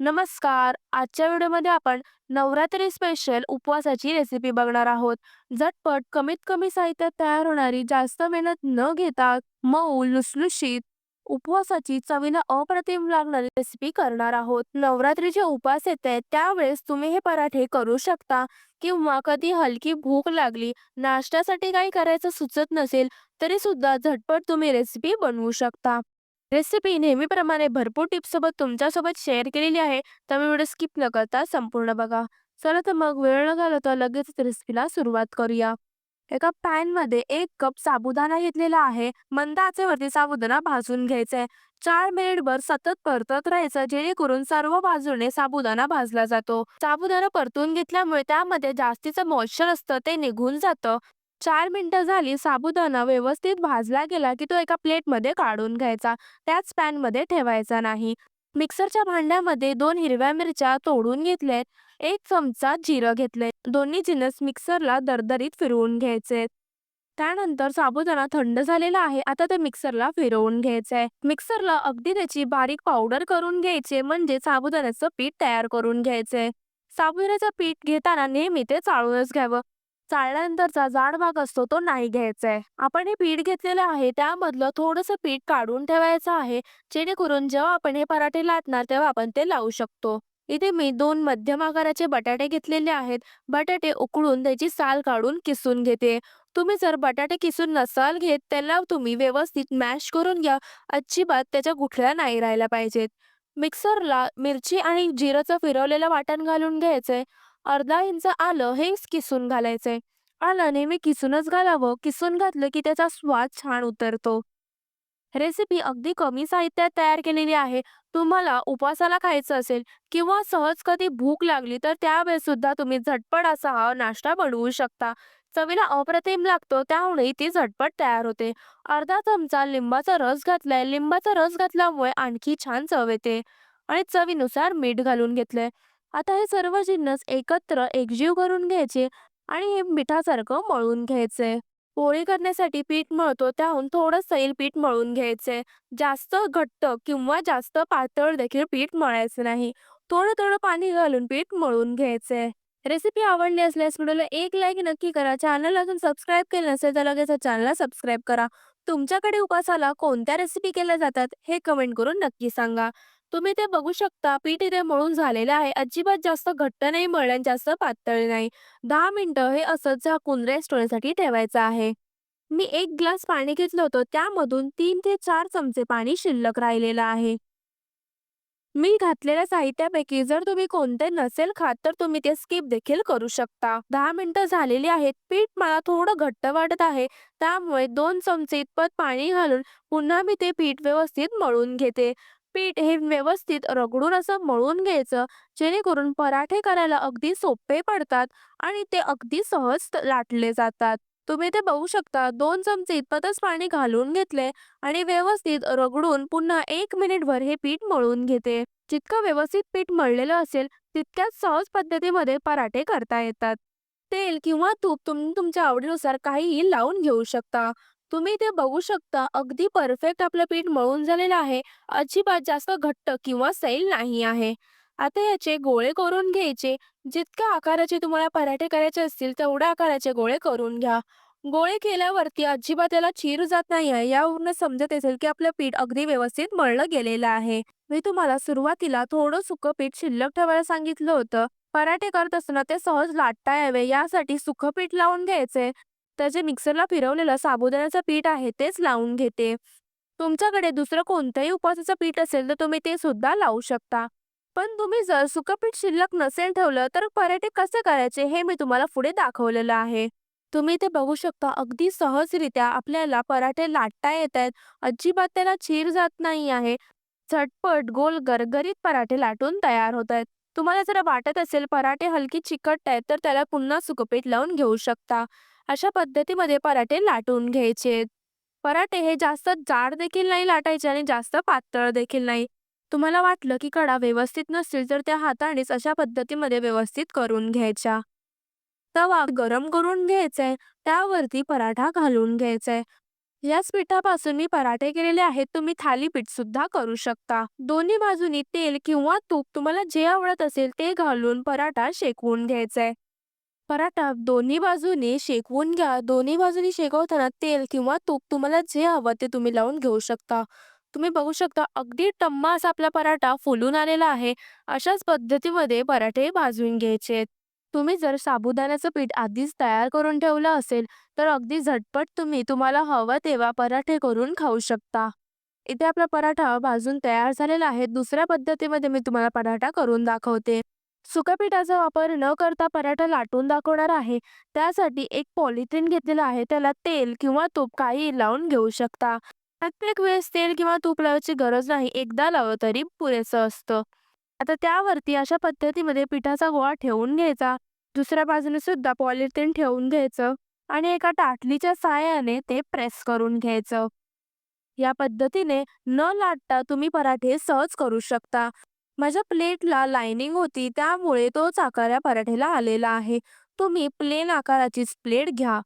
नमस्कार. आजच्या व्हिडिओमध्ये आपण नवरात्री स्पेशल उपवासाची रेसिपी बघणार आहोत. झटपट कमीत कमी साहित्यात तयार होणारी जास्त मेहनत न घेता मऊ लुसलुशीत उपवासाची चवीला अप्रतिम लागणारी रेसिपी करणार आहोत. नवरात्रीचे उपवास येते त्यावेळेस तुम्ही हे पराठे करू शकता किंवा कधी हलकी भूक लागली नाश्त्यासाठी काही करायचं सुचत नसेल तरी सुद्धा झटपट तुम्ही रेसिपी बनवू शकता. रेसिपी नेहमीप्रमाणे भरपूर टिप्ससोबत तुमच्यासोबत शेअर केलेली आहे त्यामुळे व्हिडिओ स्किप न करता संपूर्ण बघा. चला तर मग वेळ न घालवता लगेच रेसिपीला सुरुवात करूया. एका पॅनमध्ये एक कप साबुदाणा घेतलेला आहे. मंद आचेवरती साबुदाणा भाजून घ्यायचा आहे चार मिनिटभर सतत परतत राहायचं जेणेकरून सर्व बाजूने साबुदाणा भाजला जातो. साबुदाणा परतून घेतल्यामुळे त्यामध्ये जास्तीचं मॉइश्चर असतं ते निघून जातं. चार मिनिटं झाली साबुदाणा व्यवस्थित भाजला गेला की तो एका प्लेटमध्ये काढून घ्यायचा. त्याच पॅनमध्ये ठेवायचा नाही. मिक्सरच्या भांड्यामध्ये दोन हिरव्या मिरच्या तोडून घेतल्यात एक चमचा जिरं घेतलंय. दोन्ही जिनस मिक्सरला दरदरीत फिरवून घ्यायचे. त्यानंतर साबुदाणा थंड झालेला आहे. आता ते मिक्सरला फिरवून घ्यायचंय. मिक्सरला अगदी त्याची बारीक पावडर करून घ्यायचे म्हणजे साबुदाण्याचं पीठ तयार करून घ्यायचंय. साबुदाण्याचं पीठ घेताना नेहमी ते चाळूनच घ्यावं. चाळल्यानंतरचा जाड भाग असतो तो नाही घ्यायचा आहे आपण हे पीठ घेतलेलं आहे त्यामधलं थोडंसं पीठ काढून ठेवायचं आहे जेणेकरून जेव्हा आपण हे पराठे लाटणार तेव्हा आपण ते लावू शकतो. इथे मी दोन मध्यम आकाराचे बटाटे घेतलेले आहेत. बटाटे उकळून त्याची साल काढून किसून घेते. तुम्ही जर बटाटे किसून नसाल घेत त्याला तुम्ही व्यवस्थित मॅश करून घ्या. अजिबात त्याच्या गुठळ्या नाही राहायला पाहिजेत. मिक्सरला मिरची आणि जिरंचं फिरवलेलं वाटण घालून घ्यायचंय. अर्धा इंच आलं हेच किसून घालायचंय. आलं नेहमी किसूनच घालावं. किसून घातलं की त्याचा स्वाद छान उतरतो. रेसिपी अगदी कमी साहित्यात तयार केलेली आहे. तुम्हाला उपवासाला खायचं असेल किंवा सहज कधी भूक लागली तर त्यावेळेस सुद्धा तुम्ही झटपट असा हा नाश्ता बनवू शकता. चवीला अप्रतिम लागतो त्यामुळे ती झटपट तयार होते. अर्धा चमचा लिंबाचा रस घातलाय. लिंबाचा रस घातल्यामुळे आणखी छान चव येते. आणि चवीनुसार मीठ घालून घेतलंय. आता हे सर्व जिन्नस एकत्र एकजीव करून घ्यायचे आणि हे मिठासारखं मळून घ्यायचे. पोळी करण्यासाठी पीठ मळतो त्याहून थोडं सैल पीठ मळून घ्यायचे. जास्त घट्ट किंवा जास्त पातळ देखील पीठ मळायचं नाही. थोडं थोडं पाणी घालून पीठ मळून घ्यायचे. रेसिपी आवडली असल्यास व्हिडिओला एक लाईक नक्की करा. चॅनल अजून सबस्क्राईब केलं नसेल तर लगेच चॅनलला सबस्क्राईब करा. तुमच्याकडे उपासाला कोणत्या रेसिपी केल्या जातात हे कमेंट करून नक्की सांगा. तुम्ही ते बघू शकता पीठ इथे मळून झालेलं आहे. अजिबात जास्त घट्ट नाही मळलं जास्त पातळ नाही. दहा मिनिटं हे असंच झाकून रेस्ट होण्यासाठी ठेवायचं आहे. मी एक ग्लास पाणी घेतलं होतं. त्यामधून तीन ते चार चमचे पाणी शिल्लक राहिलेलं आहे. मी घातलेल्या साहित्यापैकी जर तुम्ही कोणते नसेल खात तर तुम्ही ते स्किप देखील करू शकता. दहा मिनिटं झालेली आहेत. पीठ मला थोडं घट्ट वाटत आहे. त्यामुळे दोन चमचे इतपत पाणी घालून पुन्हा मी ते पीठ व्यवस्थित मळून घेते. पीठ हे व्यवस्थित रगडून असं मळून घ्यायचं जेणेकरून पराठे करायला अगदी सोपे पडतात आणि ते अगदी सहज लाटले जातात. तुम्ही ते बघू शकता दोन चमचे इतपतच पाणी घालून घेतले आणि व्यवस्थित रगडून पुन्हा एक मिनिटभर हे पीठ मळून घेते. जितकं व्यवस्थित पीठ मळलेलं असेल तितक्याच सहज पद्धतीमध्ये पराठे करता येतात. तेल किंवा तूप तुम्ही तुमच्या आवडीनुसार काहीही लावून घेऊ शकता. तुम्ही ते बघू शकता. अगदी परफेक्ट आपलं पीठ मळून झालेलं आहे. अजिबात जास्त घट्ट किंवा सैल नाही आहे. आता याचे गोळे करून घ्यायचे. जितक्या आकाराचे तुम्हाला पराठे करायचे असतील तेवढ्या आकाराचे गोळे करून घ्या. गोळे केल्यावरती अजिबात याला चीर जात नाही आहे यावरून समजत असेल की आपलं पीठ अगदी व्यवस्थित मळलं गेलेलं आहे. मी तुम्हाला सुरुवातीला थोडं सुकं पीठ शिल्लक ठेवायला सांगितलं होतं. पराठे करत असताना ते सहज लाटता यावे. यासाठी सुखं पीठ लावून घ्यायचे त्याचे मिक्सरला फिरवलेलं साबुदाण्याचं पीठ आहे तेच लावून घेते. तुमच्याकडे दुसरं कोणतंही उपवासाचं पीठ असेल तर तुम्ही ते सुद्धा लावू शकता. पण तुम्ही जर सुकपीठ शिल्लक नसेल ठेवलं तर पराठे कसे करायचे हे मी तुम्हाला पुढे दाखवलेलं आहे. तुम्ही ते बघू शकता अगदी सहजरित्या आपल्याला पराठे लाटता येत आहेत. अजिबात त्याला चीर जात नाही आहे. झटपट गोल गरगरीत पराठे लाटून तयार होत आहेत. तुम्हाला जर वाटत असेल पराठे हलकी चिकट आहेत तर त्याला पुन्हा सुकपीठ लावून घेऊ शकता. अशा पद्धतीमध्ये पराठे लाटून घ्यायचे पराठे हे जास्त जाड देखील नाही लाटायचे आणि जास्त पातळ देखील नाही. तुम्हाला वाटलं की कडा व्यवस्थित नसतील तर त्या हातानेच अशा पद्धतीमध्ये व्यवस्थित करून घ्यायच्या. तवा गरम करून घ्यायचाय त्यावरती पराठा घालून घ्यायचाय. याच पिठापासून मी पराठे केलेले आहेत तुम्ही थालीपीठ सुद्धा करू शकता. दोन्ही बाजूनी तेल किंवा तूप तुम्हाला जे आवडत असेल ते घालून पराठा शेकवून घ्यायचा पराठा दोन्ही बाजूनी शेकवून घ्या. दोन्ही बाजूनी शेकवताना तेल किंवा तूप तुम्हाला जे हवं ते तुम्ही लावून घेऊ शकता. तुम्ही बघू शकता अगदी टम्मा असा आपला पराठा फुलून आलेला आहे. अशाच पद्धतीमध्ये पराठे भाजून घ्यायचे. तुम्ही जर साबुदाण्याचं पीठ आधीच तयार करून ठेवलं असेल तर अगदी झटपट तुम्ही तुम्हाला हवं तेव्हा पराठे करून खाऊ शकता. इथे आपला पराठा भाजून तयार झालेला आहे. दुसऱ्या पद्धतीमध्ये मी तुम्हाला पराठा करून दाखवते. सुक्या पिठाचा वापर न करता पराठा लाटून दाखवणार आहे. त्यासाठी एक पॉलिथिन घेतलेला आहे. त्याला तेल किंवा तूप काही लावून घेऊ शकता. प्रत्येक वेळेस तेल किंवा तूप लावायची गरज नाही. एकदा लावलं तरी पुरेसं असतं. आता त्यावरती अशा पद्धतीमध्ये पिठाचा गोळा ठेवून घ्यायचा. दुसऱ्या बाजूने सुद्धा पॉलिथिन ठेवून घ्यायचं आणि एका टाटलीच्या साहाय्याने ते प्रेस करून घ्यायचं. या पद्धतीने न लाटता तुम्ही पराठे सहज करू शकता. माझ्या प्लेटला लाइनिंग होती त्यामुळे तोच आकार या पराठ्याला आलेला आहे. तुम्ही प्लेन आकाराचीच प्लेट घ्या.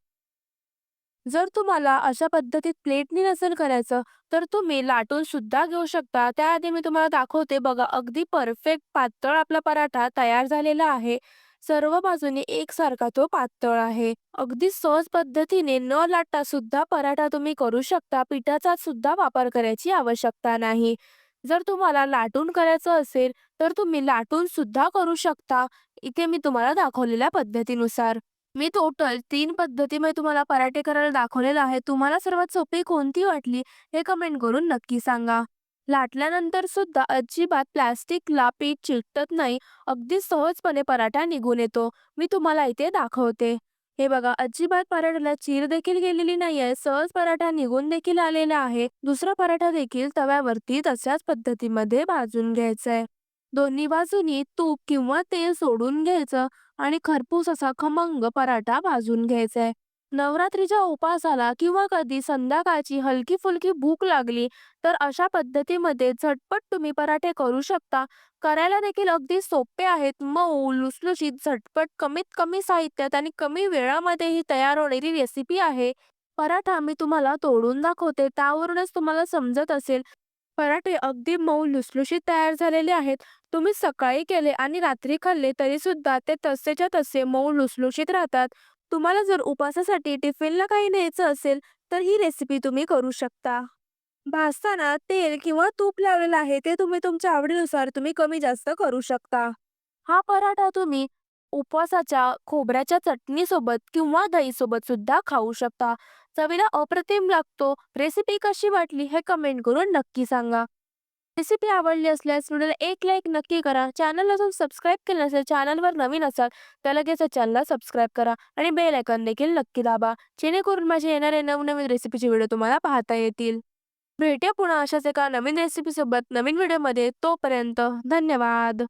जर तुम्हाला अशा पद्धतीत प्लेटनी नसेल करायचं तर तुम्ही लाटून सुद्धा घेऊ शकता. त्याआधी मी तुम्हाला दाखवते बघा अगदी परफेक्ट पातळ आपला पराठा तयार झालेला आहे. सर्व बाजूने एकसारखा तो पातळ आहे. अगदी सहज पद्धतीने न लाटता सुद्धा पराठा तुम्ही करू शकता. पिठाचा सुद्धा वापर करायची आवश्यकता नाही. जर तुम्हाला लाटून करायचं असेल तर तुम्ही लाटून सुद्धा करू शकता. इथे मी तुम्हाला दाखवलेल्या पद्धतीनुसार. मी टोटल तीन पद्धतीमध्ये तुम्हाला पराठे करायला दाखवलेलं आहे. तुम्हाला सर्वात सोपी कोणती वाटली हे कमेंट करून नक्की सांगा. लाटल्यानंतर सुद्धा अजिबात प्लॅस्टिकला पीठ चिकटत नाही. अगदी सहजपणे पराठा निघून येतो. मी तुम्हाला इथे दाखवते. हे बघा अजिबात पराठ्याला चीर देखील गेलेली नाहीये सहज पराठा निघून देखील आलेला आहे. दुसरा पराठा देखील तव्यावरती तशाच पद्धतीमध्ये भाजून घ्यायचा दोन्ही बाजूनी तूप किंवा तेल सोडून घ्यायचं आणि खरपूस असा खमंग पराठा भाजून घ्यायचा नवरात्रीच्या उपासाला किंवा कधी संध्याकाळची हलकी फुलकी भूक लागली तर अशा पद्धतीमध्ये झटपट तुम्ही पराठे करू शकता. करायला देखील अगदी सोपे आहेत. मऊ लुसलुशीत झटपट कमीत कमी साहित्यात आणि कमी वेळामध्ये ही तयार होणारी रेसिपी आहे. पराठा मी तुम्हाला तोडून दाखवते. त्यावरूनच तुम्हाला समजत असेल. पराठे अगदी मऊ लुसलुशीत तयार झालेले आहेत. तुम्ही सकाळी केले आणि रात्री खाल्ले तरी सुद्धा ते तसेच्या तसे मऊ लुसलुशीत राहतात. तुम्हाला जर उपासासाठी टिफिनला काही न्यायचं असेल तर ही रेसिपी तुम्ही करू शकता. भाजताना तेल किंवा तूप लावलेलं आहे ते तुम्ही तुमच्या आवडीनुसार तुम्ही कमी जास्त करू शकता. हा पराठा तुम्ही उपवासाच्या खोबऱ्याच्या चटणीसोबत किंवा दहीसोबत सुद्धा खाऊ शकता. चवीला अप्रतिम लागतो. रेसिपी कशी वाटली हे कमेंट करून नक्की सांगा. रेसिपी आवडली असल्यास व्हिडिओला एक लाईक नक्की करा. चॅनल अजून सबस्क्राईब केलं नसेल चॅनलवर नवीन असाल तर लगेच चॅनलला सबस्क्राईब करा आणि बेल आयकॉन देखील नक्की दाबा जेणेकरून माझे येणारे नवनवीन रेसिपीचे व्हिडिओ तुम्हाला पाहता येतील. भेटूया पुन्हा अशाच एका नवीन रेसिपीसोबत नवीन व्हिडिओमध्ये. तोपर्यंत धन्यवाद.